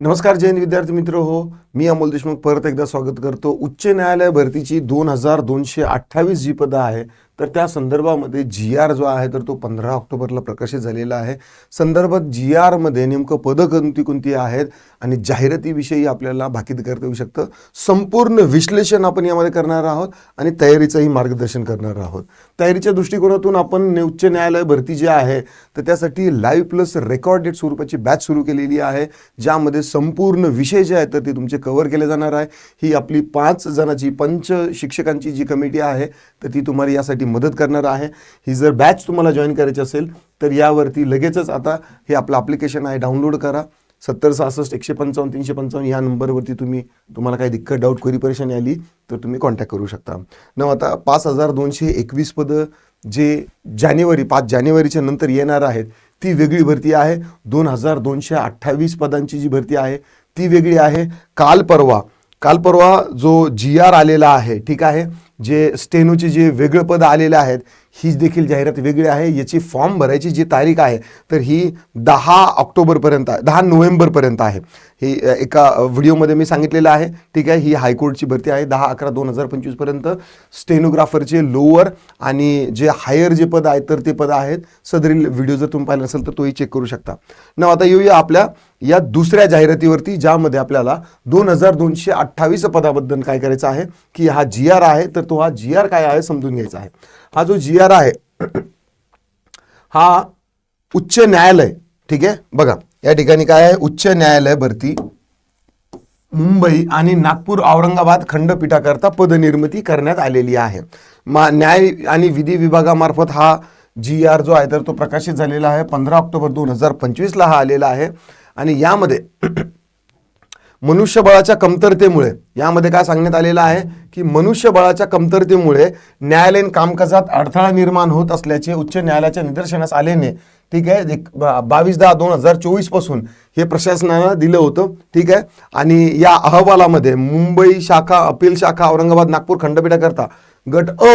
नमस्कार जैन विद्यार्थी मित्र. हो मी अमोल देशमुख परत एकदा स्वागत करतो. उच्च न्यायालय भरतीची दोन हजार दोनशे अठ्ठावीस जी पदं आहे तर त्या संदर्भामध्ये जी आर जो आहे तर तो पंधरा ऑक्टोबरला प्रकाशित झालेला आहे. संदर्भात जी आरमध्ये नेमकं पदं कोणती कोणती आहेत आणि जाहिरातीविषयी आपल्याला भाकीत करता येऊ शकतं. संपूर्ण विश्लेषण आपण यामध्ये करणार आहोत आणि तयारीचंही मार्गदर्शन करणार आहोत. तयारीच्या दृष्टिकोनातून आपण उच्च न्यायालय भरती जी आहे तर त्यासाठी लाईव्ह प्लस रेकॉर्डेड स्वरूपाची बॅच सुरू केलेली आहे ज्यामध्ये संपूर्ण विषय जे आहेत तर ते तुमचे कव्हर केले जाणार आहे. ही आपली पाच जणांची पंच शिक्षकांची जी कमिटी आहे तर ती तुम्हाला यासाठी मदत करणार आहे. ही जर बॅच तुम्हाला जॉईन करायची असेल तर यावरती लगेचच आता हे आपलं ॲप्लिकेशन आहे डाउनलोड करा. सत्तर सहासष्ट एकशे पंचावन्न तीनशे पंचावन्न या नंबरवरती तुम्ही तुम्हाला काही दिक्कत डाऊट क्वेरी परेशानी आली तर तुम्ही कॉन्टॅक्ट करू शकता. न आता पाच हजार दोनशे एकवीस पदं जे जानेवारी पाच जानेवारीच्या नंतर येणार आहेत ती वेगळी भरती आहे. दोन हजार दोनशे अठ्ठावीस पदांची जी भरती आहे ती वेगळी आहे. काल परवा काल परवा जो जी आर आलेला आहे ठीक आहे? जे स्टेनोचे जे वेगळं पद आलेले आहेत ही देखील जाहिरात वेगळी आहे. याची फॉर्म भरायची जी तारीख आहे तर ही दहा ऑक्टोबरपर्यंत आहे दहा नोव्हेंबरपर्यंत आहे. ही एका व्हिडिओमध्ये मी सांगितलेलं आहे. ठीक आहे ही हायकोर्टची भरती आहे दहा अकरा दोन हजार पंचवीसपर्यंत. स्टेनोग्राफरचे लोअर आणि जे हायर जे पद आहेत तर ते पद आहेत. सदरील व्हिडिओ जर तुम्ही पाहिला नसेल तर तोही चेक करू शकता. न आता येऊया आपल्या या दुसऱ्या जाहिरातीवरती ज्यामध्ये आपल्याला दोन हजार दोनशे अठ्ठावीस पदाबद्दल काय करायचं आहे की हा जी आर आहे तर तो हा जी आर काय आहे समजून घ्यायचा आहे. हा जो जी आर आहे हा उच्च न्यायालय ठीक आहे? बघा या ठिकाणी काय आहे? उच्च न्यायालय भरती. मुंबई आणि नागपूर औरंगाबाद खंडपीठाकरता पदनिर्मिती करण्यात आलेली आहे. मा न्याय आणि विधी विभागामार्फत हा जी आर जो आहे तर तो प्रकाशित झालेला आहे. पंधरा ऑक्टोबर दोन हजार पंचवीसला हा आलेला आहे. आणि यामध्ये मनुष्यबळाच्या कमतरतेमुळे यामध्ये काय सांगण्यात आलेलं आहे की मनुष्यबळाच्या कमतरतेमुळे न्यायालयीन कामकाजात अडथळा निर्माण होत असल्याचे उच्च न्यायालयाच्या निदर्शनास आल्याने ठीक आहे एक बावीस दहा दोन हजार चोवीसपासून हे प्रशासनानं दिलं होतं ठीक आहे आणि या अहवालामध्ये मुंबई शाखा अपील शाखा औरंगाबाद नागपूर खंडपीठाकरता गट अ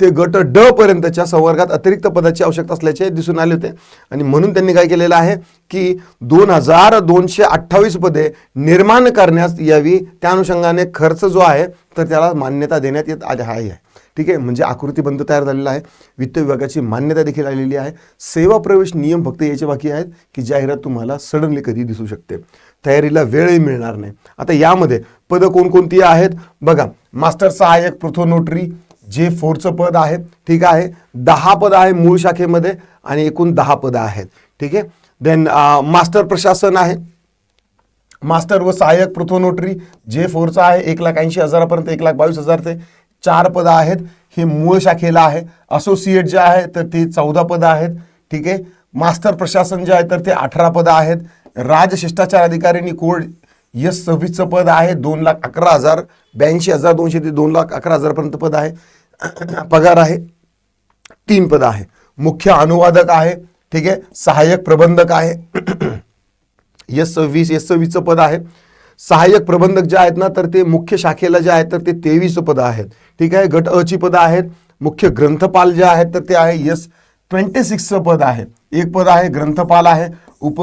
ते गट ड पर्यंतच्या संवर्गात अतिरिक्त पदाची आवश्यकता असल्याचे दिसून आले होते. आणि म्हणून त्यांनी काय केलेलं आहे की दोन हजार दोनशे अठ्ठावीस पदे निर्माण करण्यास यावी. त्या अनुषंगाने खर्च जो आहे तर त्याला मान्यता देण्यात येत आली आहे. ठीक आहे? म्हणजे आकृतीबंध तयार झालेला आहे. वित्त विभागाची मान्यता देखील आलेली आहे. सेवा प्रवेश नियम फक्त याचे बाकी आहेत की जाहिरात तुम्हाला सडनली कधी दिसू शकते. तयारीला वेळही मिळणार नाही. आता यामध्ये पदं कोणकोणती आहेत? बघा मास्टर सहाय्यक पृथो नोटरी जे फोरचं पद आहे ठीक आहे दहा पद आहे मूळ शाखेमध्ये आणि एकूण दहा पदं आहेत ठीक आहे. देन मास्टर प्रशासन आहे. मास्टर व सहाय्यक पृथो नोटरी जे फोरचं आहे एक लाख ऐंशी हजारापर्यंत एक लाख बावीस हजार ते चार पदं आहेत हे मूळ शाखेला आहे. असोसिएट जे आहे तर ते चौदा पदं आहेत ठीक आहे. मास्टर प्रशासन जे आहे तर ते अठरा पदं आहेत. राजशिष्टाचार अधिकाऱ्यांनी कोड यस सव्वीसचं पद आहे दोन लाख अकरा हजार ब्याऐंशी हजार दोनशे ते दोन लाख अकरा हजारपर्यंत पद आहे. पगार आहे तीन पद आहे. मुख्य अनुवादक आहे ठीक आहे सहाय्यक प्रबंधक आहे. एस सव्वीस एस सव्वीसचं पद आहे. सहाय्यक प्रबंधक जे आहेत ना तर ते मुख्य शाखेला जे आहेत तर ते तेवीस पदं आहेत. ठीक आहे गट अची पदं आहेत. मुख्य ग्रंथपाल जे आहेत तर ते आहे यस ट्वेंटी सिक्सचं पद आहे. एक पद आहे ग्रंथपाल आहे. उप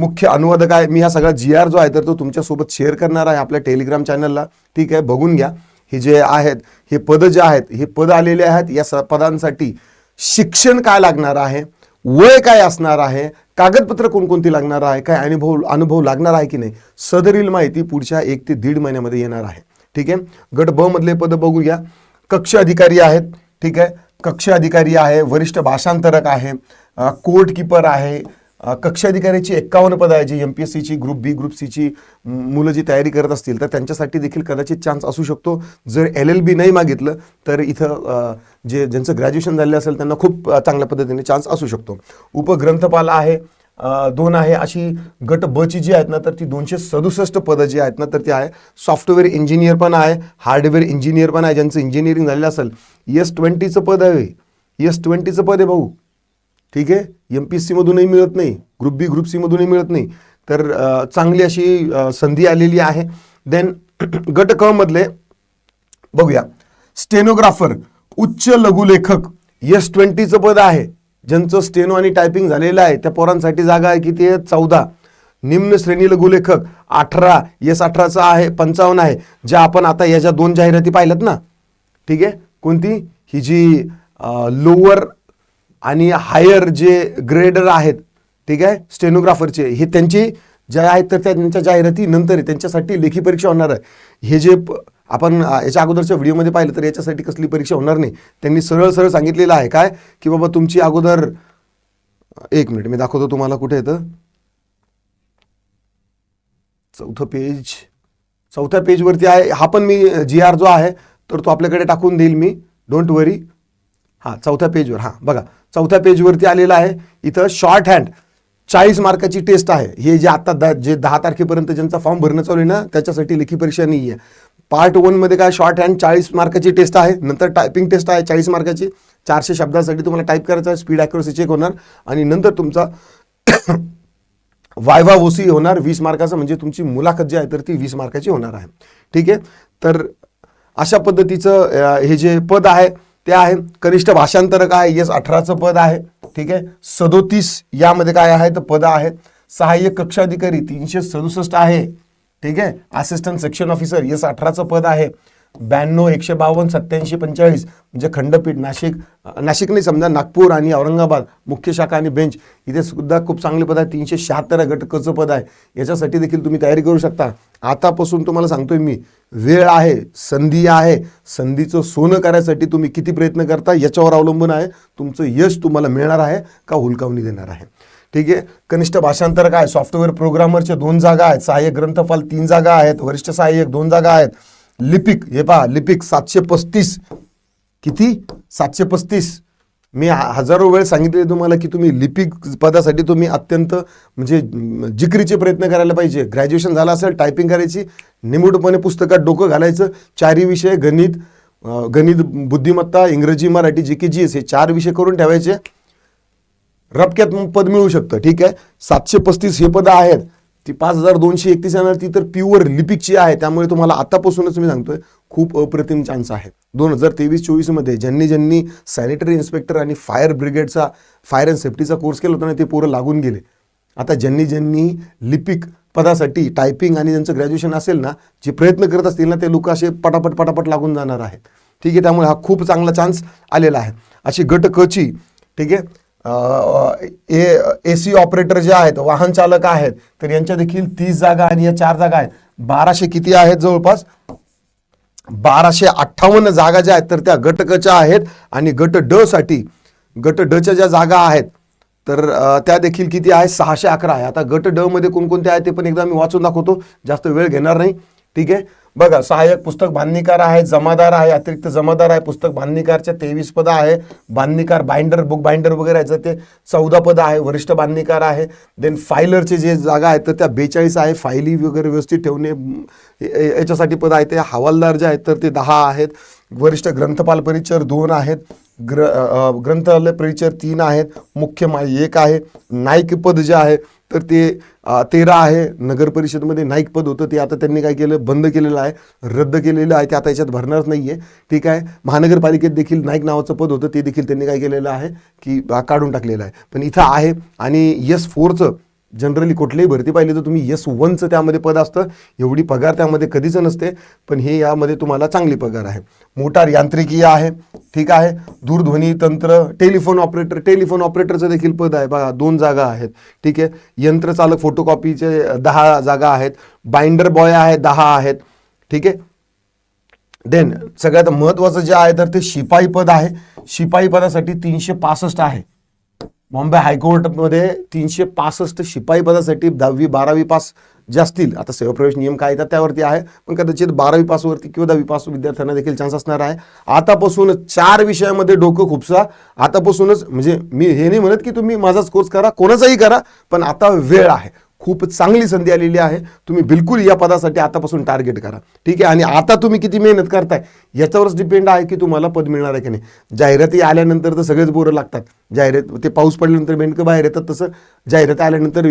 मुख्य अनुवादक आहे. मी हा सगळा जी आर जो आहे तर तो तुमच्यासोबत शेअर करणार आहे आपल्या टेलिग्राम चॅनलला ठीक आहे? बघून घ्या. हे जे आहेत हे पदं जे आहेत हे पद आलेले आहेत या स पदांसाठी शिक्षण काय लागणार आहे? वय काय असणार आहे? कागदपत्र कोणकोणती लागणार आहे? काय अनुभव अनुभव लागणार आहे की नाही? सदरील माहिती पुढच्या एक ते दीड महिन्यामध्ये येणार आहे. ठीक आहे? गट ब मधले पद बघूया कक्ष अधिकारी आहेत. ठीक आहे? कक्ष अधिकारी आहे वरिष्ठ भाषांतरक आहे कोर्ट किपर आहे कक्ष अधिकाऱ्याची एक्कावन्न पदं आहे जी एम पी एस सीची ग्रुप बी ग्रुप सीची मुलं जी तयारी करत असतील तर त्यांच्यासाठी देखील कदाचित चान्स असू शकतो. जर एल एल बी नाही मागितलं तर इथं जे ज्यांचं ग्रॅज्युएशन झालेलं असेल त्यांना खूप चांगल्या पद्धतीने चान्स असू शकतो. उपग्रंथपाल आहे दोन आहे अशी गट ब ची जी आहेत ना तर ती दोनशे सदुसष्ट पदं जी आहेत ना तर ती आहे. सॉफ्टवेअर इंजिनियर पण आहे हार्डवेअर इंजिनियर पण आहे ज्यांचं इंजिनिअरिंग झालेलं असेल. एस ट्वेंटीचं पद आहे एस ट्वेंटीचं पद आहे भाऊ. ठीक आहे? एम पी एस सीमधूनही मिळत नाही. ग्रुप बी ग्रुप सीमधूनही मिळत नाही. तर चांगली अशी संधी आलेली आहे. देन गट क मधले बघूया स्टेनोग्राफर उच्च लघुलेखक एस ट्वेंटीचं पद आहे. ज्यांचं स्टेनो आणि टायपिंग झालेलं आहे त्या पोरांसाठी जागा आहे किती आहे? चौदा. निम्न श्रेणी लघुलेखक अठरा. एस अठराचा आहे. पंचावन्न आहे. ज्या आपण आता याच्या दोन जाहिराती पाहिल्यात ना. ठीक आहे? कोणती? ही जी लोअर आणि हायर जे ग्रेडर आहेत ठीक आहे स्टेनोग्राफरचे हे त्यांची ज्या आहेत तर त्या त्यांच्या जाहिराती नंतर आहे. त्यांच्यासाठी लेखी परीक्षा होणार आहे. हे जे प- आपण याच्या अगोदरच्या व्हिडिओमध्ये पाहिलं तर याच्यासाठी कसली परीक्षा होणार नाही. त्यांनी सरळ सरळ सांगितलेलं आहे. काय? की बाबा तुमची अगोदर एक मिनिट मी दाखवतो तुम्हाला कुठे येतं चौथं पेज चौथ्या पेजवरती आहे. हा पण मी जी आर जो आहे तर तो आपल्याकडे टाकून देईल मी. डोंट वरी हां चौथ्या पेजवर हां. बघा चौथ्या पेजवरती आलेलं आहे. इथं शॉर्ट हँड चाळीस मार्काची टेस्ट आहे. हे जे आता द जे दहा तारखेपर्यंत ज्यांचा फॉर्म भरणं चालू आहे ना त्याच्यासाठी लेखी परीक्षा नाही आहे. पार्ट वनमध्ये काय शॉर्ट हँड चाळीस मार्काची टेस्ट आहे. नंतर टायपिंग टेस्ट आहे चाळीस मार्काची चारशे शब्दासाठी तुम्हाला टाईप करायचं आहे स्पीड ॲक्युरसी चेक होणार. आणि नंतर तुमचा वायवा ओसी होणार वीस मार्काचं म्हणजे तुमची मुलाखत जी आहे तर ती वीस मार्काची होणार आहे. ठीक आहे? तर अशा पद्धतीचं हे जे पद आहे ते आहे. कनिष्ठ भाषांतरक आहे येस अठराचं पद आहे. ठीक आहे? सदोतीस यामध्ये काय आहे तर पदं आहेत. सहाय्यक कक्षाधिकारी तीनशे सदुसष्ट आहे. ठीक आहे? असिस्टंट सेक्शन ऑफिसर येस अठराचं पद आहे. ब्याण्णव एकशे बावन्न सत्याऐंशी पंचेचाळीस म्हणजे खंडपीठ नाशिक नाशिकने नाशिक नाही समजा नागपूर आणि औरंगाबाद मुख्य शाखा आणि बेंच इथे सुद्धा खूप चांगले पद आहे तीनशे शहात्तर घटकचं पद आहे. याच्यासाठी देखील तुम्ही तयारी करू शकता. आतापासून तुम्हाला सांगतोय मी वेळ आहे संधी आहे. संधीचं सोनं करायसाठी तुम्ही किती प्रयत्न करता याच्यावर अवलंबून आहे. तुमचं यश तुम्हाला मिळणार आहे का हुलकावणी देणार आहे? ठीक आहे? कनिष्ठ भाषांतर काय? सॉफ्टवेअर प्रोग्रामरच्या दोन जागा आहेत. सहाय्यक ग्रंथपाल तीन जागा आहेत. वरिष्ठ सहाय्यक दोन जागा आहेत. लिपिक हे पहा लिपिक सातशे पस्तीस. किती? सातशे पस्तीस. मी हजारो वेळ सांगितले तुम्हाला की तुम्ही लिपिक पदासाठी तुम्ही अत्यंत म्हणजे जिक्रीचे जिकरीचे प्रयत्न करायला पाहिजे. ग्रॅज्युएशन झालं असेल टायपिंग करायची निमूटपणे पुस्तकात डोकं घालायचं चारही विषय गणित गणित बुद्धिमत्ता इंग्रजी मराठी जी के जी एस हे चार विषय करून ठेवायचे. रपक्यात पद मिळू शकतं ठीक आहे? सातशे पस्तीस हे पदं आहेत. ती पाच हजार दोनशे एकतीस येणार ती तर प्युअर लिपिकची आहे. त्यामुळे तुम्हाला आतापासूनच मी सांगतोय खूप अप्रतिम चान्स आहे दोन हजार तेवीस चोवीसमध्ये ज्यांनी ज्यांनी सॅनिटरी इन्स्पेक्टर आणि फायर ब्रिगेडचा फायर अँड सेफ्टीचा कोर्स केला होता ना ते पोरं लागून गेले. आता ज्यांनी ज्यांनी लिपिक पदासाठी टायपिंग आणि ज्यांचं ग्रॅज्युएशन असेल ना जे प्रयत्न करत असतील ना ते लोक असे पटापट पटापट लागून जाणार आहेत. ठीक आहे त्यामुळे हा खूप चांगला चान्स आलेला आहे. अशी गट कची ठीक आहे ए ए सी ऑपरेटर जे आहेत वाहन चालक आहेत तर यांच्या देखील तीस जागा आणि या चार जागा आहेत. बाराशे किती आहेत जवळपास? बाराशे अठ्ठावन्न जागा ज्या आहेत तर त्या गट कच्या आहेत आणि गट ड साठी गट ड च्या ज्या जागा आहेत तर त्या देखील किती आहे सहाशे अकरा आहे. आता गट ड मध्ये कोणकोणते आहेत ते पण एकदा मी वाचून दाखवतो. जास्त वेळ घेणार नाही. ठीक आहे? बघा सहाय्यक पुस्तक बांधणीकार आहे जमादार आहे अतिरिक्त जमादार आहे पुस्तक बांधणीकारच्या तेवीस पदं आहे. बांधणीकार बाइंडर बुक बाइंडर वगैरे याचं ते चौदा पदं आहे वरिष्ठ बांधणीकार आहे. देन फायलरचे जे जागा आहेत तर त्या बेचाळीस आहे फायली वगैरे व्यवस्थित ठेवणे याच्यासाठी पद आहे. ते हवालदार जे आहेत तर ते दहा आहेत. वरिष्ठ ग्रंथपाल परिचर दोन आहेत. ग्र ग्रंथालय परिचर तीन आहेत. मुख्य माई एक आहे नाईक पद जे आहे तर ते तेरा आहे. नगर परिषदमध्ये नाईक पद होतं. ते आता त्यांनी काय केलं? बंद केलेलं आहे. रद्द केलेलं आहे. ते आता याच्यात भरणारच नाही आहे ठीक आहे. महानगरपालिकेत देखील नाईक नावाचं पद होतं. ते देखील त्यांनी काय केलेलं आहे की काढून टाकलेलं आहे. पण इथं आहे आणि यस फोरचं जनरली कुठलीही भरती पाहिली तर तुम्ही यस वनचं त्यामध्ये पद असतं. एवढी पगार त्यामध्ये कधीच नसते पण हे यामध्ये तुम्हाला चांगली पगार आहे. मोटार यांत्रिकीय आहे ठीक आहे. दूरध्वनी तंत्र टेलिफोन ऑपरेटर टेलिफोन ऑपरेटरचं देखील पद आहे. बघा दोन जागा आहेत ठीक आहे. यंत्रचालक फोटोकॉपीचे दहा जागा आहेत. बाइंडर बॉय आहे दहा आहेत ठीक आहे. देन सगळ्यात महत्त्वाचं जे आहे तर ते शिपाई पद आहे. शिपाई पदासाठी तीनशे पासष्ट आहे. बॉम्बे हायकोर्टमध्ये तीनशे पासष्ट शिपाई पदासाठी दहावी बारावी पास जे असतील आता सेवाप्रवेश नियम काय येतात त्यावरती आहे पण कदाचित बारावी पासवरती किंवा दहावी पास विद्यार्थ्यांना देखील चान्स असणार आहे. आतापासून चार विषयामध्ये डोकं खुपसा आतापासूनच म्हणजे मी हे नाही म्हणत की तुम्ही माझाच कोर्स करा कोणाचाही करा पण आता वेळ आहे. खूप चांगली संधी आलेली आहे. तुम्ही बिलकुल या पदासाठी आतापासून टार्गेट करा. ठीक आहे? आणि आता तुम्ही किती मेहनत करताय? याच्यावरच डिपेंड आहे की तुम्हाला पद मिळणार आहे की नाही. जाहिराती आल्यानंतर तर सगळेच बोरं लागतात. जाहिरात ते पाऊस पडल्यानंतर बेंडकं बाहेर येतात तसं. जाहिरात आल्यानंतर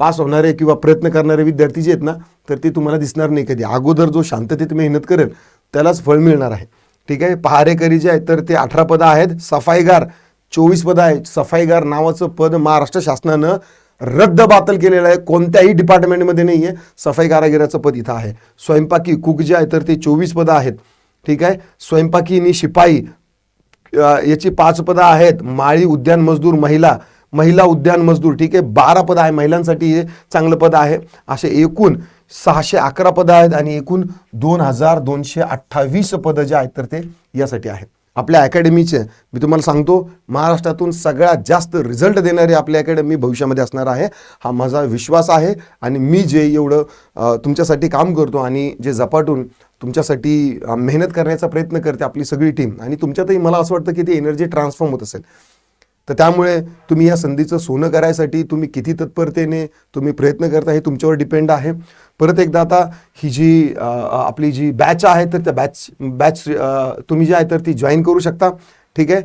पास होणारे किंवा प्रयत्न करणारे विद्यार्थी जे आहेत ना तर ते तुम्हाला दिसणार नाही कधी. अगोदर जो शांततेत मेहनत करेल त्यालाच फळ मिळणार आहे. ठीक आहे? पहारेकरी जे आहेत तर ते अठरा पदं आहेत. सफाईगार चोवीस पदं आहेत. सफाईगार नावाचं पद महाराष्ट्र शासनानं रद्द बातल केलेलं आहे. कोणत्याही डिपार्टमेंटमध्ये नाही आहे सफाई कारागिराचं पद इथं आहे. स्वयंपाकी कुक जे आहे तर ते चोवीस पदं आहेत. ठीक आहे? स्वयंपाकी आणि शिपाई याची पाच पदं आहेत. माळी उद्यान मजदूर महिला महिला उद्यान मजदूर. ठीक आहे? बारा पदं आहे. महिलांसाठी हे चांगलं पद आहे. असे एकूण सहाशे अकरा पदं आहेत आणि एकूण दोन हजार दोनशे अठ्ठावीस पदं जे आहेत तर ते यासाठी आहेत. आपल्या अकॅडमीचे मी तुम्हाला सांगतो महाराष्ट्रातून सगळ्यात जास्त रिझल्ट देणारी आपली अकॅडमी भविष्यामध्ये असणार आहे. हा माझा विश्वास आहे आणि मी जे एवढं तुमच्यासाठी काम करतो आणि जे झपाटून तुमच्यासाठी मेहनत करण्याचा प्रयत्न करते आपली सगळी टीम आणि तुमच्यातही मला असं वाटतं की ती एनर्जी ट्रान्सफॉर्म होत असेल. तर त्यामुळे तुम्ही या संधीचं सोनं करायसाठी तुम्ही किती तत्परतेने तुम्ही प्रयत्न करता हे तुमच्यावर डिपेंड आहे. परत एकदा आता ही जी आपली जी बॅच आहे तर त्या बॅच बॅच तुम्ही जी आहे तर ती जॉईन करू शकता. ठीक आहे?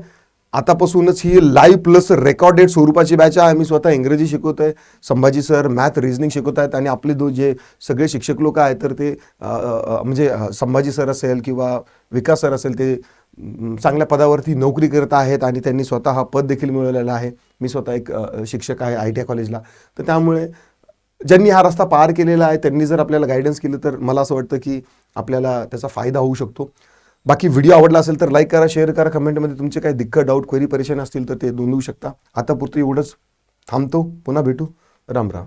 आतापासूनच ही लाईव्ह प्लस रेकॉर्डेड स्वरूपाची बॅच आहे. मी स्वतः इंग्रजी शिकवत आहे संभाजी सर मॅथ रिझनिंग शिकवत आहेत आणि आपले दो जे सगळे शिक्षक लोक आहेत तर ते म्हणजे संभाजी सर असेल किंवा विकास सर असेल ते चांगल्या पदावरती नोकरी करत आहेत आणि त्यांनी स्वतः हा पद देखील मिळवलेला आहे. मी स्वतः एक शिक्षक आहे आय टी आय कॉलेजला. तर त्यामुळे ज्यांनी हा रस्ता पार केलेला आहे त्यांनी जर आपल्याला गायडन्स केलं तर मला असं वाटतं की आपल्याला त्याचा फायदा होऊ शकतो. बाकी व्हिडिओ आवडला असेल तर लाईक करा शेअर करा कमेंटमध्ये तुमचे काही दिक्कत डाऊट क्वेरी परेशान असतील तर ते नोंदवू शकता. आतापुरतं एवढंच. थांबतो पुन्हा भेटू. राम राम.